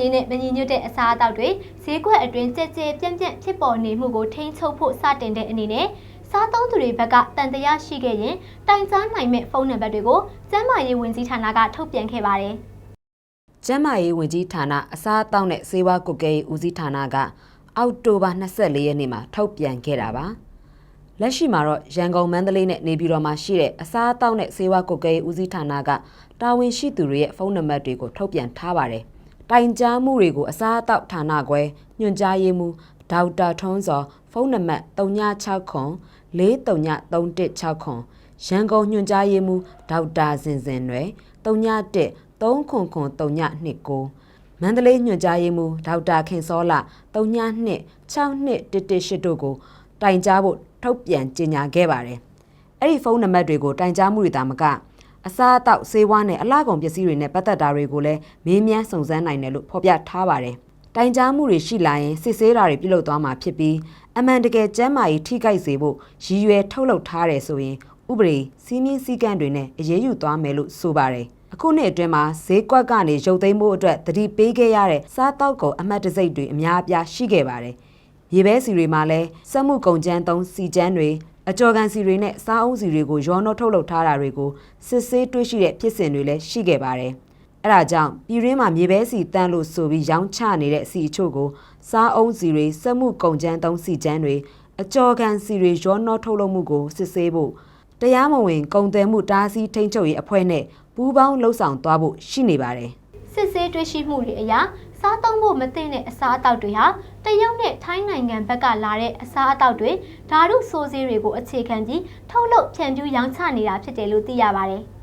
ရေးနဲ့မညီညွတ်တဲ့အစားအသောက်တွေဈေးကွက်အတွင်းကြဲကြဲပြန့်ပြန့်ဖြစ်ပေါ်နေမှုကိုထိန်းချုပ်ဖို့စတင်တဲ့အနေနဲ့စားသုံးသူတွေဘက်ကတန်တရားရှိခဲ့ရင်တိုင်ကြားနိုင်မဲ့ဖုန်းနံပါတ်တွေကိုကျန်းမာရေးဝန်ကြီးဌာနကထုတ်ပြန်ခဲ့ပါတယ်။ကျန်းမာရေးဝန်ကြီးဌာနအစားအသောက်နဲ့ဆေးဝါးကွပ်ကဲရေးဦးစီးဌာနကအောက်တိုဘာ24ရက်နေ့မှာထုတ်ပြန်ခဲ့တာပါလက်ရှိမှာတော့ရန်ကုန်မန္တလေးနဲ့နေပြည်တော်မှာရှိတဲ့အစားအသောက်နဲ့ဆေးဝါးကွပ်ကဲရေးဦးစီးဌာနကတာဝန်ရှိသူတွေရဲ့ဖုန်းနံပါတ်တွေကိုထုတ်ပြန်ထားပါတယ် တိုင်ကြားမှုတွေကိုအစားအသောက်ဌာနခွဲညွှန်ကြားရေးမှူးဒေါက်တာထွန်းစောဖုန်းနံပါတ်396ခွန်4316ရန်ကုန်ညွှန်ကြားရေးမှူးဒေါက်တာစင်စင်ရွယ်31 3ခွန်ခွန်329မန္တလေးညွှန်ကြားရေးမှူးဒေါက်တာခင်စောလ32 6211တို့ကိုတိုင်ကြားဖို့ထုတ်ပြန်ကြေညာခဲ့ပါတယ်။အဲ့ဒီဖုန်းနံပါတ်တွေကိုတိုင်ကြားမှုတွေတာမက အစားအသောက်ဆေးဝါးနဲ့အလားကုန်ပစ္စည်းတွေနဲ့ပတ်သက်တာတွေကိုလည်းမေးမြန်းစုံစမ်းနိုင်တယ်လို့ဖော်ပြထားပါတယ်။တိုင်ကြားမှုတွေရှိလာရင်စစ်ဆေးတာတွေပြုလုပ်သွားမှာဖြစ်ပြီးအမှန်တကယ်ကျန်းမာရေးထိခိုက်စေဖို့ရည်ရွယ်ထုတ်လုပ်ထားတယ်ဆိုရင်ဥပဒေစီးမင်းစည်းကမ်းတွေနဲ့အရေးယူသွားမယ်လို့ဆိုပါတယ်။အခုနှစ်အတွင်းမှာဈေးကွက်ကနေရုပ်သိမ်းမှုအတွက်တတိပေးခဲ့ရတဲ့စားတောက်ကုန်အမှတ်တစိတ်တွေအများအပြားရှိခဲ့ပါတယ်။ရေဘဲစီတွေမှာလည်းစက်မှုကုန်ကျန်းသုံးစီကျန်းတွေ အကြော်ကန်စီတွေနဲ့စားအုံးစီတွေကိုရောနှောထုတ်လုပ်ထားတာတွေကိုစစ်ဆေးတွေ့ရှိတဲ့ဖြစ်စဉ်တွေလည်းရှိခဲ့ပါတယ်။အဲဒါကြောင့်ပြည်ရင်းမှာမြေဘဲစီတန်းလို့ဆိုပြီးရောင်းချနေတဲ့စီအချို့ကိုစားအုံးစီတွေစက်မှုကုန်ကျန်းသုံးစီကျန်းတွေအကြော်ကန်စီတွေရောနှောထုတ်လုပ်မှုကိုစစ်ဆေးဖို့တရားမဝင်ကုန်သွယ်မှုတားဆီးထိန်းချုပ်ရေးအဖွဲ့နဲ့ပူးပေါင်းလှုပ်ဆောင်သွားဖို့ရှိနေပါတယ်စစ်ဆေးတွေ့ရှိမှုတွေအရ စားသုံးဖို့မသင့်တဲ့အစားအသောက်တွေဟာတရုတ်နဲ့ထိုင်းနိုင်ငံဘက်ကလာတဲ့အစားအသောက်တွေဓာတုဆိုးဆေးတွေကိုအခြေခံပြီးထုတ်လုပ်ဖြန့်ဖြူးရောင်းချနေတာဖြစ်တယ်လို့သိရပါတယ်။